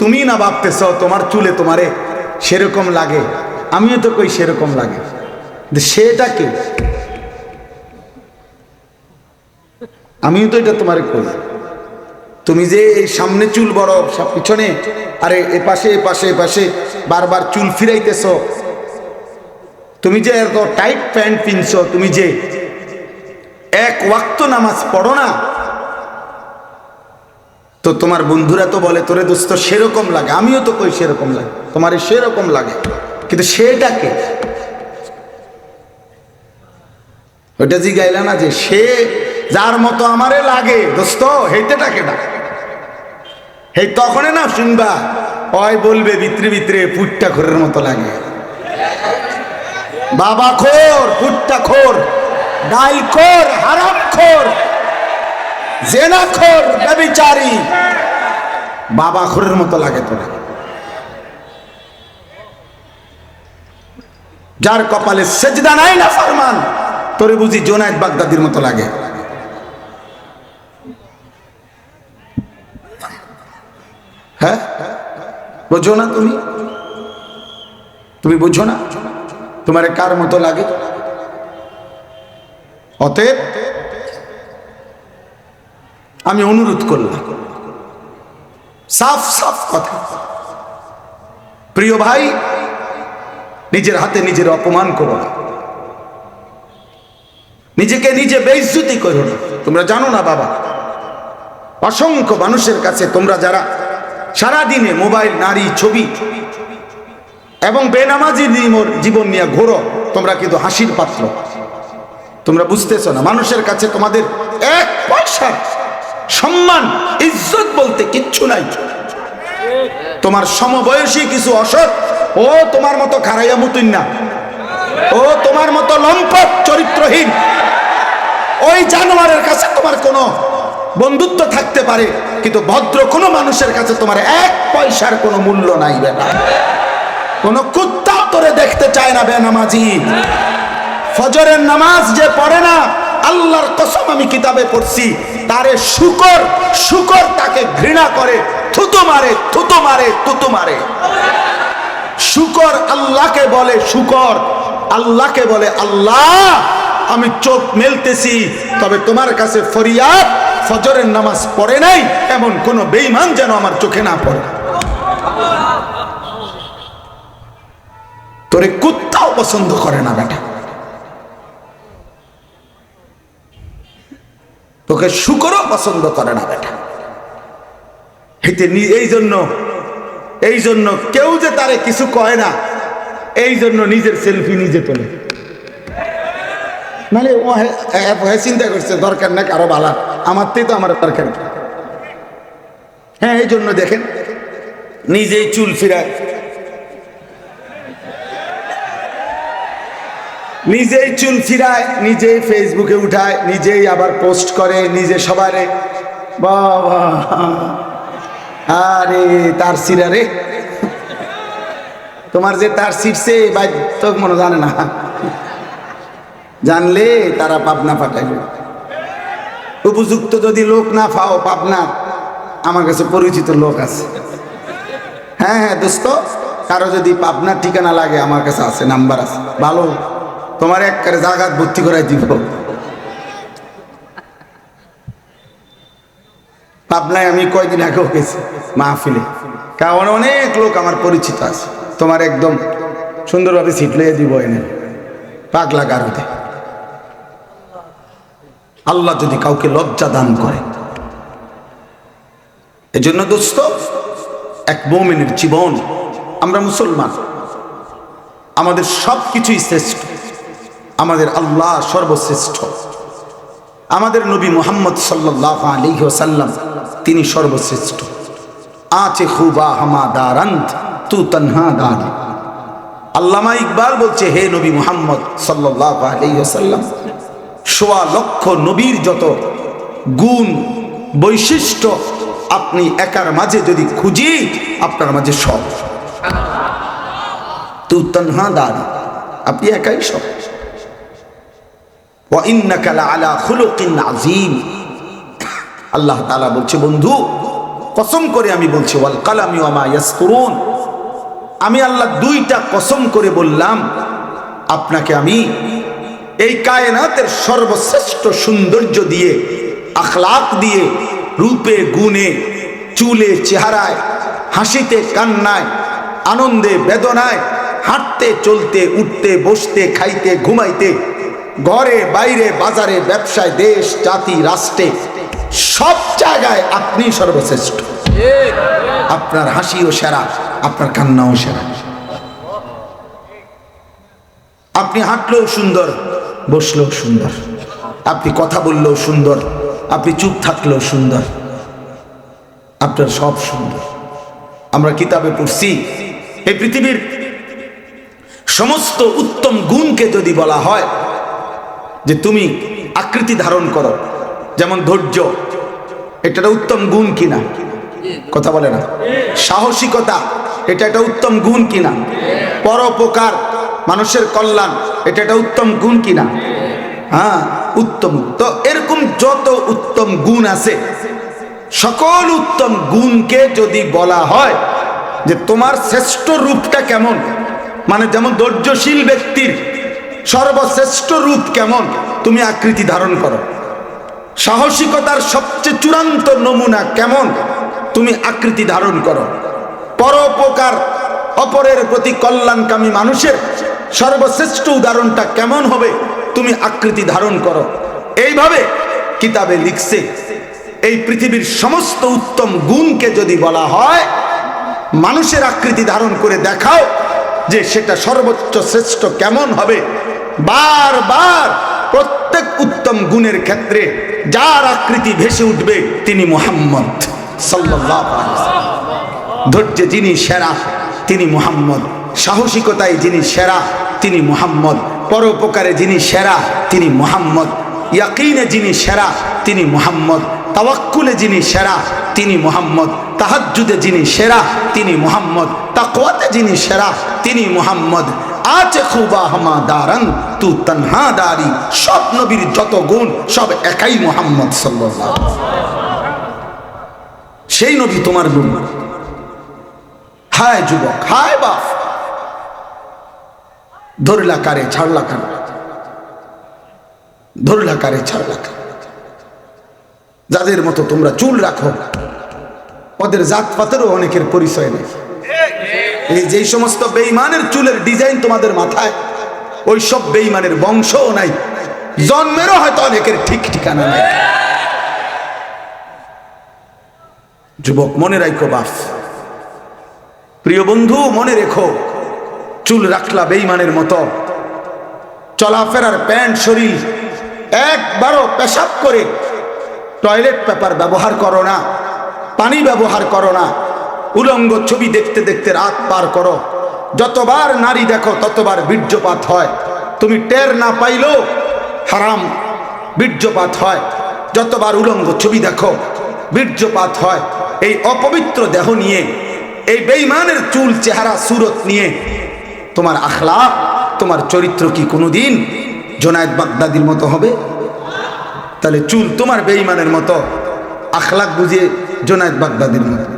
তুমি না ভাবতেছ তোমার চুলে তোমারে সেরকম লাগে? আমিও তো কই সেরকম লাগে। সেটা কে? আমিও তো এটা তোমারে কই। তুমি যে এই সামনে চুল বড়, সব পিছনে, আরে এ পাশে এ পাশে এ পাশে বারবার চুল ফিরাইতেছ। তুমি যে এত টাইট প্যান্ট পিনছ, তুমি যে এক ওয়াক্ত নামাজ পড়ো না তো তোমার বন্ধুরা তো বলে, তোরে দোস্ত সেরকম লাগে। আমিও তো কই সেরকম লাগে? তোমার সেরকম লাগে। কিন্তু সেটাকে ওইটা জিগাইলা না যে সে যার মতো আমারে লাগে, দোস্ত, হেইতেটাকে না। হেই তখনই না শুনবা, ওই বলবে ভিতরে ভিতরে পুটটা খোরের মতো লাগে। বাবা খোর, পুটটা খোর ডাল খোর, হারাম খোর। জেনা খোর ব্যবিচারী বাবা খোরের মতো লাগে তোরা। যার কপালে সেজদা নাই না ফরমান, তোরে বুঝি জোনায়দ বাগদাদির মতো লাগে। হ্যাঁ? বোঝো না তুমি? তুমি বুঝো না? তোমার কার মতো লাগে? অতএব আমি অনুরোধ করলাম। সাফ সাফ কথা। প্রিয় ভাই, নিজের হাতে নিজের অপমান করো না। নিজেকে নিজে বেইজ্জতি করো না। তোমরা জানো না, বাবা। অসংখ্য মানুষের কাছে তোমরা যারা সারাদিনে মোবাইল, নারী, ছবি এবং বেনামাজি জীবন নিয়ে ঘোরো, তোমরা কিন্তু হাসির পাত্র। তোমরা বুঝতেছ না, মানুষের কাছে তোমাদের এক পয়সা সম্মান, ইজ্জত বলতে কিচ্ছু নাই। তোমার সমবয়সী কিছু অসৎ, ও তোমার মতো খারাইয়া মতুন না। ও তোমার মতো লম্পট চরিত্রহীন। ওই জানোয়ারের কাছে তোমার কোনো বন্ধুত্ব থাকতে পারে, কিন্তু ভদ্র কোনো মানুষের কাছে তোমার এক পয়সার কোনো মূল্য নাই বেটা। কোনো কুত্তা তোরে দেখতে চায় না বেনামাজি। ফজরের নামাজ যে পড়ে না, আল্লাহর কসম আমি কিতাবে পড়ছি তারে শুকর শুকর তাকে ঘৃণা করে, থুতু মারে থুতু মারে থুতু মারে। শুকর আল্লাহকে বলে শুকর, আল্লাহকে বলে আল্লাহ, আমি চোখ মেলতেছি, তবে তোমার কাছে ফরিয়াদ, ফজরের নামাজ পড়ে নাই, এমন কোন বেইমান যেন আমার চোখে না পড়ে। তোরে কুত্তাও পছন্দ করে না বেটা। তোকে শুকরও পছন্দ করে না, বেটা। নি- এই জন্য এই জন্য কেউ যে তারে কিছু কয় না, এই জন্য নিজের সেলফি নিজে তোলে। মানে ও চিন্তা করছে, দরকার না কারও বালা। আমার তো আমার দরকার। হ্যাঁ এই জন্য দেখেন, নিজেই চুল ফিরায় নিজেই চুল ফিরায়, নিজেই ফেসবুকে উঠায়, নিজেই আবার পোস্ট করে, নিজে সবারে বাবা। আরে, তার সিরা রে। তোমার যে তার সিটছে ভাই মনে জানে না। জানলে তারা পাবনা পাঠাইল উপযুক্ত যদি লোক না পাও পাবনা, আমার কাছে পরিচিত লোক আছে। হ্যাঁ হ্যাঁ দোস্ত, কারও যদি পাবনার ঠিকানা লাগে, আমার কাছে আছে, নাম্বার আছে। ভালো। তোমার এক করে জাগাত ভর্তি করাই দিব। পাবনায় আমি কয়দিন আগেও গেছি মাহফিলে। কারণ অনেক লোক আমার পরিচিত আছে। তোমার একদম সুন্দরভাবে সিট লইয়ে দিব এনে, পাগলা গারুতে আল্লাহ যদি কাউকে লজ্জা দান করে। এজন্য দোস্ত, এক মোমেনের জীবন, আমরা মুসলমান। আমাদের সব কিছুই শ্রেষ্ঠ। আমাদের আল্লাহ সর্বশ্রেষ্ঠ। আমাদের নবী মোহাম্মদ সাল্লাহ আলী সাল্লাম তিনি সর্বশ্রেষ্ঠ। আছে খুবা হামা দারান্ত তু তন্হা দান। আল্লামা ইকবাল বলছে, হে নবী মুহাম্মদ সাল্লাহ আলী সাল্লাম সোয়া লক্ষ নবীর যত গুণ, বৈশিষ্ট্য আপনি একার মাঝে যদি খুঁজি, আপনার মাঝে সব। তু তন্হা দান, আপনি একাই সব। আল্লাহ তাআলা বলছে, বন্ধু, কসম করে আমি বলছি আমি আল্লাহ দুইটা কসম করে বললাম, আপনাকে আমি এই কায়নাতের সর্বশ্রেষ্ঠ সৌন্দর্য দিয়ে, আখলাক দিয়ে, রূপে, গুণে, চুলে, চেহারায়, হাসিতে, কান্নায়, আনন্দে, বেদনায়, হাঁটতে, চলতে, উঠতে, বসতে, খাইতে, ঘুমাইতে ঘরে, বাইরে, বাজারে, ব্যবসায়, দেশ, জাতি, রাষ্ট্রে, সব জায়গায় আপনি সর্বশ্রেষ্ঠ। আপনার হাসিও সেরা, আপনার কান্নাও সেরা। আপনি হাঁটলেও সুন্দর, বসলেও সুন্দর। আপনি কথা বললেও সুন্দর, আপনি চুপ থাকলেও সুন্দর। আপনার সব সুন্দর। আমরা কিতাবে পড়ছি, এই পৃথিবীর সমস্ত উত্তম গুণকে যদি বলা হয় যে তুমি আকৃতি ধারণ করো। যেমন ধৈর্য এটা একটা উত্তম গুণ কিনা? কথা বলে না। সাহসিকতা, এটা একটা উত্তম গুণ কিনা? পরোপকার, মানুষের কল্যাণ, এটা একটা উত্তম গুণ কিনা? হ্যাঁ উত্তম তো এরকম যত উত্তম গুণ আছে, সকল উত্তম গুণকে যদি বলা হয় যে তোমার শ্রেষ্ঠ রূপটা কেমন? মানে যেমন ধৈর্যশীল ব্যক্তির সর্বশ্রেষ্ঠ রূপ কেমন তুমি আকৃতি ধারণ করো। সাহসিকতার সবচেয়ে চূড়ান্ত নমুনা কেমন তুমি আকৃতি ধারণ করো। পরোপকার অপরের প্রতি কল্যাণকামী মানুষের সর্বশ্রেষ্ঠ উদাহরণটা কেমন হবে তুমি আকৃতি ধারণ করো। এইভাবে কিতাবে লিখছে, এই পৃথিবীর সমস্ত উত্তম গুণকে যদি বলা হয়, মানুষের আকৃতি ধারণ করে দেখাও যে সেটা সর্বোচ্চ শ্রেষ্ঠ কেমন হবে বারবার প্রত্যেক উত্তম গুণের ক্ষেত্রে যার আকৃতি ভেসে উঠবে তিনি মোহাম্মদ ধৈর্যে যিনি সেরা, তিনি মুহাম্মদ। সাহসিকতায় যিনি সেরা, তিনি মুহাম্মদ। পরোপকারে যিনি সেরা, তিনি মুহাম্মদ। ইয়াকিনে যিনি সেরা, তিনি মুহাম্মদ। তাওয়াক্কুলে যিনি সেরা, তিনি মুহাম্মদ। তাহাজ্জুদে যিনি সেরা, তিনি মুহাম্মদ। তাকওয়াতে যিনি সেরা, তিনি মুহাম্মদ। আছে খুবা হামা দারান তু তনহা দারি সব নবীর যত গুণ, সব একাই মুহাম্মদ সাল্লাল্লাহু সেই নবী তোমার গুণ। হায় যুবক, হায় বাপ। ধরলা কারে, ছাড়লা কারে ধরলা কারে, ছাড়লা কারে যাদের মতো তোমরা চুল রাখো, ওদের জাতপাতেরও অনেকের পরিচয় নেই। এই যেই সমস্ত বেইমানের চুলের ডিজাইন তোমাদের মাথায়, ওই সব বেইমানের বংশও নাই। জন্মেরও হয়তো অনেকের ঠিক ঠিকানা নাই। যুবক, মনে রাখো বাপ। প্রিয় বন্ধু, মনে রেখো, চুল রাখলা বেইমানের মতো। চলাফেরার প্যান্ট, শরীর একবারও পেশাব করে। টয়লেট পেপার ব্যবহার করো না, পানি ব্যবহার করো না। উলঙ্গ ছবি দেখতে দেখতে রাত পার করো। যতবার নারী দেখো, ততবার বীর্যপাত হয়। তুমি টের না পাইলেও হারাম বীর্যপাত হয়। যতবার উলঙ্গ ছবি দেখো, বীর্যপাত হয়। এই অপবিত্র দেহ নিয়ে, এই বেইমানের চুল চেহারা সুরত নিয়ে, তোমার আখলা তোমার চরিত্র কি কোনোদিন জোনায়দ বাগদাদির মতো হবে? তাহলে চুল তোমার বেইমানের মতো আখলাক বুঝিয়ে জোনায়দ বাগদাদির মতো।